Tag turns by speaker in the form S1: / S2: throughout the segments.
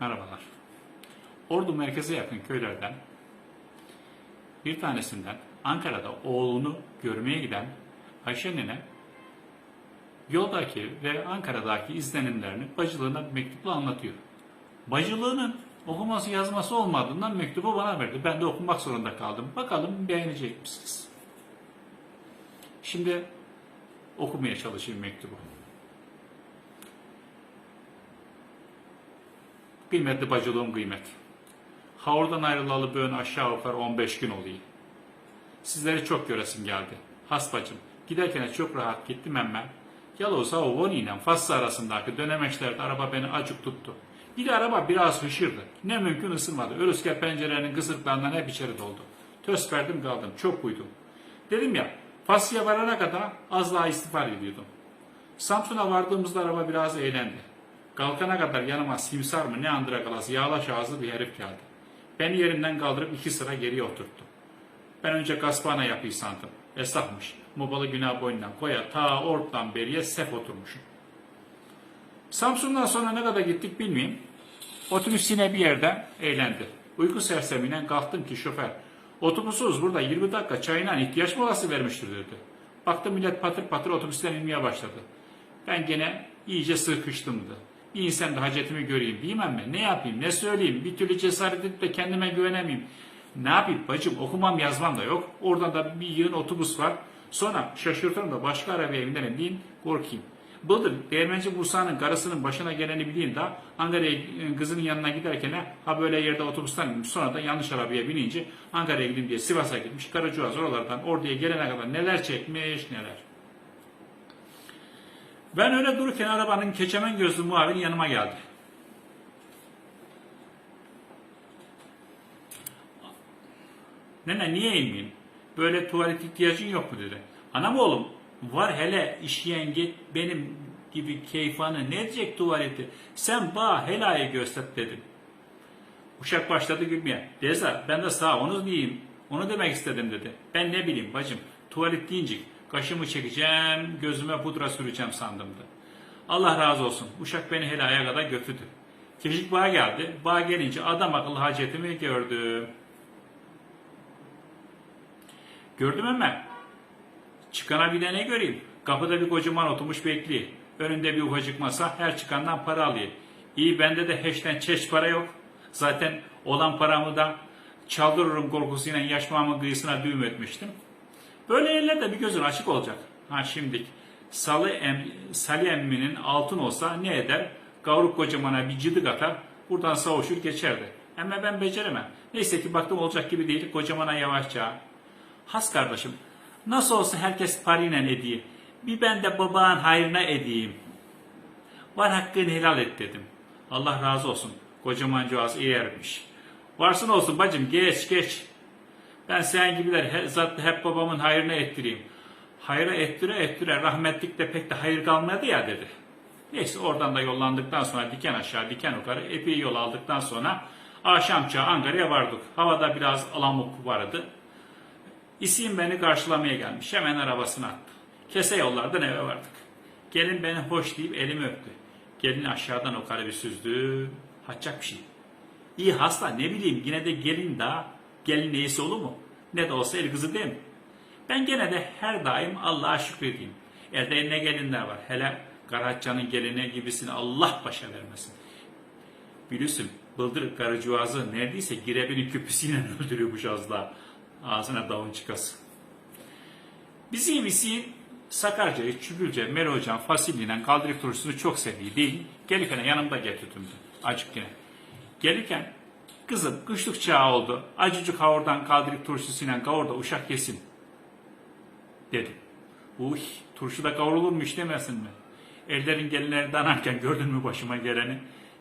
S1: Merhabalar. Ordu merkeze yakın köylerden bir tanesinden Ankara'da oğlunu görmeye giden Ayşe nene yoldaki ve Ankara'daki izlenimlerini bacılığına bir mektupla anlatıyor. Bacılığının okuması yazması olmadığından mektubu bana verdi. Ben de okumak zorunda kaldım. Bakalım beğenecek misiniz? Şimdi okumaya çalışayım mektubu. Kıymetli bacılığım kıymet. Havurdan ayrılalı böğün aşağı yukarı 15 gün oluyor. Sizleri çok göresim geldi. Has bacım, giderken çok rahat gittim emme. Yalnız o Voni ile Faslı arasındaki dönemeçlerde araba beni acık tuttu. Bir de araba biraz hışırdı. Ne mümkün ısınmadı. Örüsker pencerenin kısıklarından hep içeri doldu. Töz verdim kaldım. Çok uyudum. Dedim ya, Faslı'ya varana kadar az daha istiğfar ediyordum. Samsun'a vardığımızda araba biraz eğlendi. Kalkana kadar yanıma simsar mı ne andıra kalası yağlaş ağızlı bir herif geldi. Beni yerinden kaldırıp iki sıra geriye oturttu. Ben önce gaspana yapıyı sandım. Esnafmış. Mobalı günah boynundan koya ta oradan beriye sef oturmuşum. Samsun'dan sonra ne kadar gittik bilmeyeyim. Otobüs yine bir yerde eğlendi. Uyku sersemiyle kalktım ki şoför. Otobüsüz burada 20 dakika çayına ihtiyaç molası vermiştir dedi. Baktım millet patır patır otobüsten inmeye başladı. Ben gene iyice sıkıştımdı. Bir insan da hacetimi göreyim bilmem mi? Ne yapayım, ne söyleyeyim? Bir türlü cesaret edip de kendime güvenemeyim. Ne yapayım bacım okumam yazmam da yok. Oradan da bir yığın otobüs var. Sonra şaşırtırım da başka arabaya binerim diyeyim korkayım. Bıldır değirmenci Musa'nın karısının başına geleni bileyim de Ankara'ya e, kızının yanına giderken ha böyle yerde otobüsten sonra da yanlış arabaya binince Ankara'ya gideyim diye Sivas'a gitmiş. Karacuğaz oralardan orduya gelene kadar neler çekmiş neler. Ben öyle dururken arabanın keçemen gözlü muavin yanıma geldi. Nene niye inmeyeyim? Böyle tuvalet ihtiyacın yok mu dedi. Anam oğlum var hele işleyen git benim gibi keyfanı ne diyecek tuvaleti? Sen bağ helayı göster dedim. Uşak başladı gülmeye. Deza ben de sağ onu diyeyim. Onu demek istedim dedi. Ben ne bileyim bacım tuvalet deyince kaşımı çekeceğim gözüme pudra süreceğim sandımdı. Allah razı olsun. Uşak beni helaya kadar götürdü. Keşik bağ geldi. Bağ gelince adam akıllı hacetimi gördüm. Gördüm ama çıkana bir de ne göreyim? Kapıda bir kocaman oturmuş bekliyor. Önünde bir ufacık masa her çıkandan para alıyor. İyi bende de heşten çeş para yok. Zaten olan paramı da çaldırırım korkusuyla yaşmamın kıyısına düğüm etmiştim. Böyle yerler de bir gözün açık olacak. Ha şimdi Salı em, Salih emminin altın olsa ne eder? Gavruk kocamana bir cıdık atar. Buradan savuşur geçerdi. Ama ben beceremem. Neyse ki baktım olacak gibi değil. Kocamana yavaşça. Has kardeşim. Nasıl olsa herkes parayla ediyor. Bir ben de babanın hayrına edeyim. Var hakkını helal et dedim. Allah razı olsun. Kocamancağız iyi ermiş. Varsın olsun bacım geç geç. Ben sen gibiler he, zaten hep babamın hayrına ettireyim. Hayra ettire ettire rahmetlik de pek de hayır kalmadı ya dedi. Neyse oradan da yollandıktan sonra diken aşağı diken yukarı epey yol aldıktan sonra akşam çağı Ankara'ya vardık. Havada biraz alamuk vardı. İsim beni karşılamaya gelmiş. Hemen arabasına attı. Kese yollardan eve vardık. Gelin beni hoş deyip elimi öptü. Gelin aşağıdan o bir süzdü. Haçacak bir şey. İyi hasta ne bileyim yine de gelin daha gelin neyse olur mu? Ne de olsa el kızı değil mi? Ben gene de her daim Allah'a şükredeyim. Elde ne gelinler var. Hele Karahatcan'ın geline gibisini Allah başa vermesin. Biliyorsun bıldır karıcığazı neredeyse girebinin küpüsüyle öldürüyormuş az daha. Ağzına davun çıkası. Bizim isi Sakarca'yı, Çübülce, Melocan, Fasulye'yle kaldırık turşusunu çok seviyor değil. Gelirken yanımda getirdim. Acık yine. Gelirken kızım kışlık çağı oldu. Acıcık havurdan kaldırık turşusuyla kavur da uşak yesin. Dedim. Uy turşu da kavrulurmuş demesin mi? Ellerin gelinleri danarken gördün mü başıma geleni?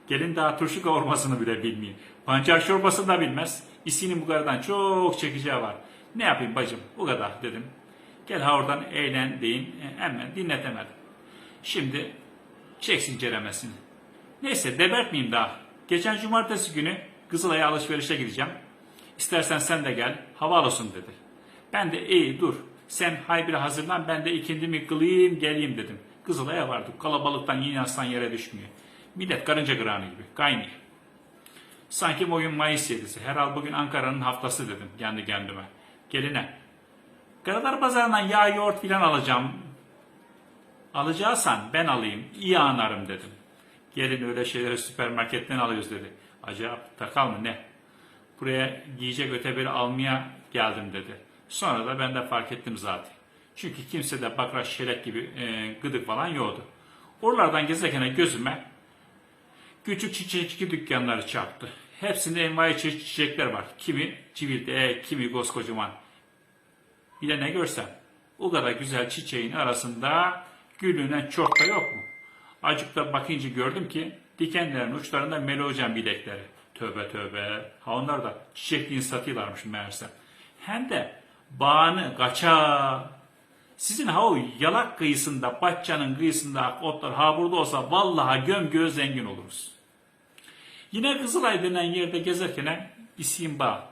S1: Gelin daha turşu kavurmasını bile bilmiyor. Pancar çorbasını da bilmez. İsinin bu kadardan çok çekeceği var. Ne yapayım bacım? Bu kadar dedim. Gel ha eğlen deyin. E, Hemen dinletemedim. Şimdi çeksin ceremesini. Neyse debertmeyeyim daha. Geçen cumartesi günü Kızılay'a alışverişe gideceğim. İstersen sen de gel. Hava olsun dedi. Ben de iyi dur. Sen haybire hazırlan ben de ikindimi kılayım geleyim dedim. Kızılay'a vardık. Kalabalıktan yine aslan yere düşmüyor. Millet karınca gıranı gibi. Kaynıyor. Sanki bugün Mayıs 7'si. Herhal bugün Ankara'nın haftası dedim kendi kendime. Geline. Karadar pazarından yağ yoğurt filan alacağım. Alacaksan ben alayım. iyi anlarım dedim. Gelin öyle şeyleri süpermarketten alıyoruz dedi. Acaba takal mı ne? Buraya giyecek öteberi almaya geldim dedi. Sonra da ben de fark ettim zaten. Çünkü kimse de bakraç şelek gibi e, gıdık falan yoktu. Oralardan gezerken gözüme küçük çiçekçi dükkanları çarptı. Hepsinde envai çiçekler var. Kimi civilde, kimi koskocaman. Bir de ne görsem, o kadar güzel çiçeğin arasında gülünen çok da yok mu? Acıkta bakınca gördüm ki dikenlerin uçlarında melojen bilekleri. Tövbe tövbe. Ha onlar da çiçekliğini satıyorlarmış meğerse. Hem de bağını kaça. Sizin ha o yalak kıyısında, Batça'nın kıyısında otlar ha burada olsa vallahi göm göz zengin oluruz. Yine Kızılay denen yerde gezerken isim bağ.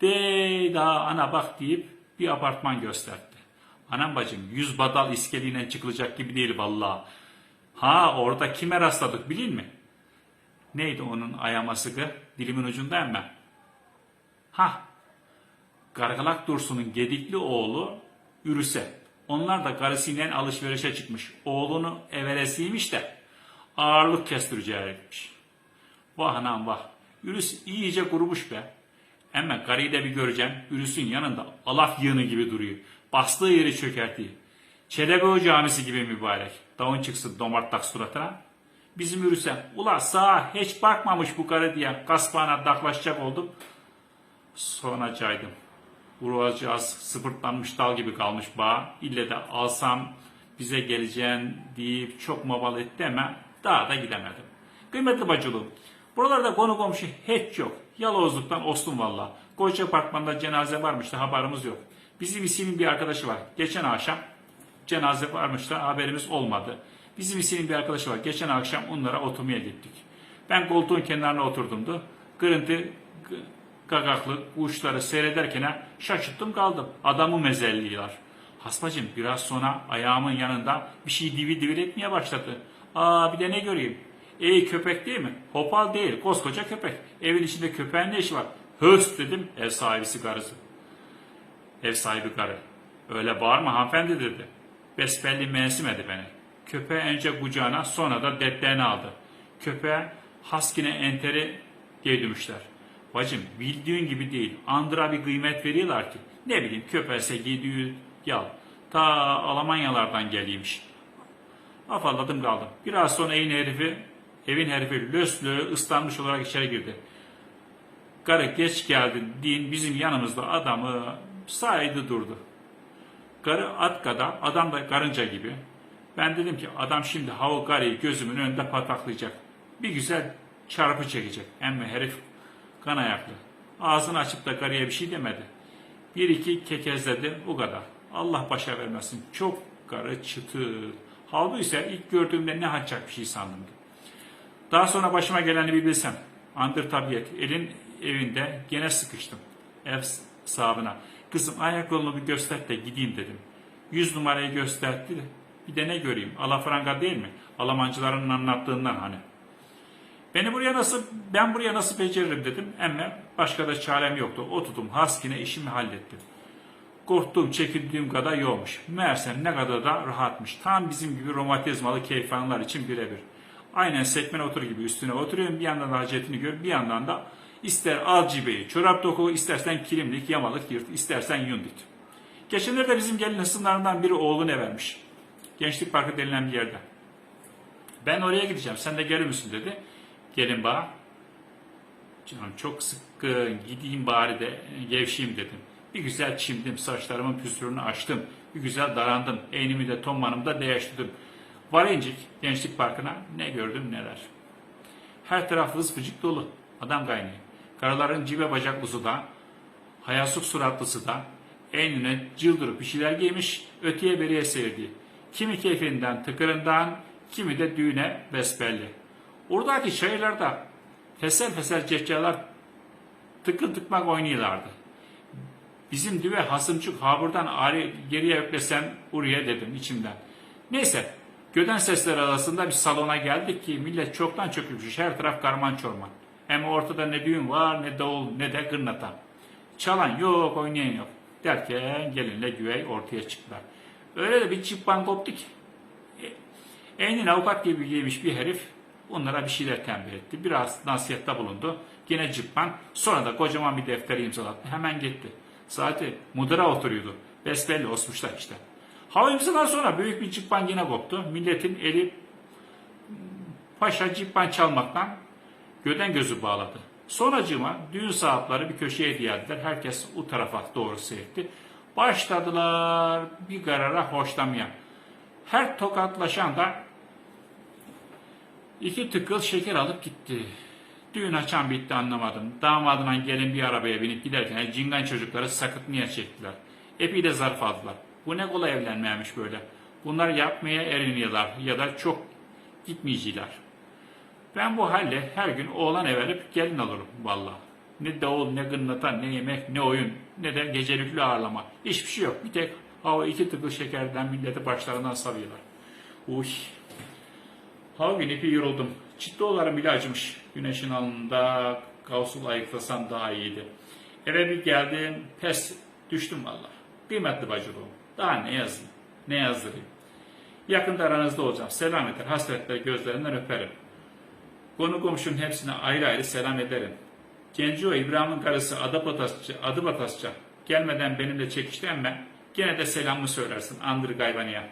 S1: De daha ana bak deyip bir apartman gösterdi. Anam bacım yüz badal iskeliyle çıkılacak gibi değil vallahi. Ha orada kime rastladık bilin mi? Neydi onun ayaması ki? Dilimin ucunda ama. Ha Gargalak Dursun'un gedikli oğlu Ürüse. Onlar da karısıyla alışverişe çıkmış. Oğlunu everesiymiş de ağırlık kestireceğiymiş. Vah anam vah. Ürüs iyice kurumuş be. Ama karıyı da bir göreceğim. Ürüs'ün yanında alaf yığını gibi duruyor. Bastığı yeri çökertiyor. Çelebi camisi gibi mübarek. Davun çıksın domartlak suratına. Bizim Ürüs'e ula sağa hiç bakmamış bu karı diye kaspağına daklaşacak oldum. Sonra caydım. Vuracağız sıfırtlanmış dal gibi kalmış bağ. İlle de alsam bize geleceğin deyip çok mabal etti ama daha da gidemedim. Kıymetli bacılığım, buralarda konu komşu hiç yok. Yalozluktan ostum valla. Koca apartmanda cenaze varmış da haberimiz yok. Bizim isimin bir arkadaşı var. Geçen akşam cenaze varmış da haberimiz olmadı. Bizim isimin bir arkadaşı var. Geçen akşam onlara oturmaya gittik. Ben koltuğun kenarına oturdumdu. Kırıntı gagaklı kuşları seyrederken şaşırttım kaldım. Adamı mezelliyorlar. Hasbacım biraz sonra ayağımın yanında bir şey divi divil etmeye başladı. Aa bir de ne göreyim? Ey köpek değil mi? Hopal değil, koskoca köpek. Evin içinde köpeğin ne işi var? Höst dedim ev sahibisi karısı. Ev sahibi karı. Öyle bağırma hanımefendi dedi. Besbelli mensimedi beni. Köpeği önce kucağına sonra da detlerini aldı. Köpeğe haskine enteri giydirmişler. Bacım bildiğin gibi değil. Andıra bir kıymet veriyorlar ki. Ne bileyim köpeğse giydiği yal. Ta Almanyalardan geliymiş. Afalladım kaldım. Biraz sonra evin herifi, evin herifi löslü ıslanmış olarak içeri girdi. Karı geç geldin deyin bizim yanımızda adamı saydı durdu. Karı at kadar, adam da karınca gibi. Ben dedim ki adam şimdi hava karıyı gözümün önünde pataklayacak. Bir güzel çarpı çekecek. Emme herif kan ayaklı. Ağzını açıp da karıya bir şey demedi. Bir iki kekezledi o kadar. Allah başa vermesin. Çok karı çıtı. Havlu ise ilk gördüğümde ne haçacak bir şey sandım. Daha sonra başıma geleni bir bilsem. Andır tabiat. Elin evinde gene sıkıştım. Ev sahibine. Kızım ayak yolunu bir göster de gideyim dedim. Yüz numarayı gösterdi de bir de ne göreyim? Alafranga değil mi? Almancıların anlattığından hani. Beni buraya nasıl, ben buraya nasıl beceririm dedim. Ama başka da çarem yoktu. Oturdum haskine işimi hallettim. Korktuğum, çekindiğim kadar yokmuş. Meğerse ne kadar da rahatmış. Tam bizim gibi romatizmalı keyfanlar için birebir. Aynen sekmen otur gibi üstüne oturuyorum. Bir yandan da hacetini gör, bir yandan da ister alcibeyi, çorap doku, istersen kilimlik, yamalık yırt, istersen yundit. Geçenlerde bizim gelin hısımlarından biri oğluna vermiş. Gençlik Parkı denilen bir yerde. Ben oraya gideceğim, sen de gelir misin dedi. Gelin bana. Canım çok sıkkın, gideyim bari de gevşeyim dedim. Bir güzel çimdim, saçlarımın püsürünü açtım. Bir güzel darandım, eynimi de tommanımı da değiştirdim. Varıncık Gençlik Parkı'na ne gördüm neler. Her taraf vızfıcık dolu, adam kaynıyor. Karıların cibe bacaklısı da, hayasuk suratlısı da, enine cıldırıp bir şeyler giymiş, öteye beriye seyirdi. Kimi keyfinden, tıkırından, kimi de düğüne besbelli. Oradaki çayırlarda fesel fesel ceccalar tıkın tıkmak oynuyorlardı. Bizim düve hasımçık ha buradan ari geriye öklesem oraya dedim içimden. Neyse göden sesler arasında bir salona geldik ki millet çoktan çökülmüş her taraf karman çorman. Hem ortada ne düğün var ne davul ne de gırnata. Çalan yok oynayan yok. Derken gelinle güvey ortaya çıktılar. Öyle de bir çıppan koptu ki. E, Engin avukat gibi giymiş bir herif onlara bir şeyler tembih etti. Biraz nasihatte bulundu. Yine cıppan. Sonra da kocaman bir defteri imzalattı. Hemen gitti. Zaten mudura oturuyordu. Besbelli osmuşlar işte. Hava imzadan sonra büyük bir cıppan yine koptu. Milletin eli paşa cıppan çalmaktan göden gözü bağladı. Sonracığıma düğün saatleri bir köşeye hediye ettiler. Herkes o tarafa doğru seyretti. Başladılar bir karara hoşlamaya. Her tokatlaşan da iki tıkıl şeker alıp gitti. Düğün açan bitti anlamadım. Damadına gelin bir arabaya binip giderken cingan çocukları sakıtmaya çektiler. Epey de zarf aldılar. Bu ne kolay evlenmemiş böyle. Bunlar yapmaya eriniyorlar ya da çok gitmeyiciler. Ben bu halle her gün oğlan everip gelin alırım valla. Ne davul, ne gırnata, ne yemek, ne oyun, ne de gecelikli ağırlama. Hiçbir şey yok. Bir tek hava iki tıkıl şekerden milleti başlarından salıyorlar. Uy. Hava günü ipi yoruldum. Ciddi olarım bile acımış. Güneşin alnında kavsul ayıklasam daha iyiydi. Eve bir geldim, pes düştüm valla. Kıymetli bacılığım. Daha ne yazayım, ne yazdırayım. Yakında aranızda olacağım. Selam eder, hasretler gözlerinden öperim. Konu komşunun hepsine ayrı ayrı selam ederim. Genco İbrahim'in karısı Adabatasçı, Adıbatasça gelmeden benimle çekişti ama gene de selamımı söylersin Andır Gayvani'ye.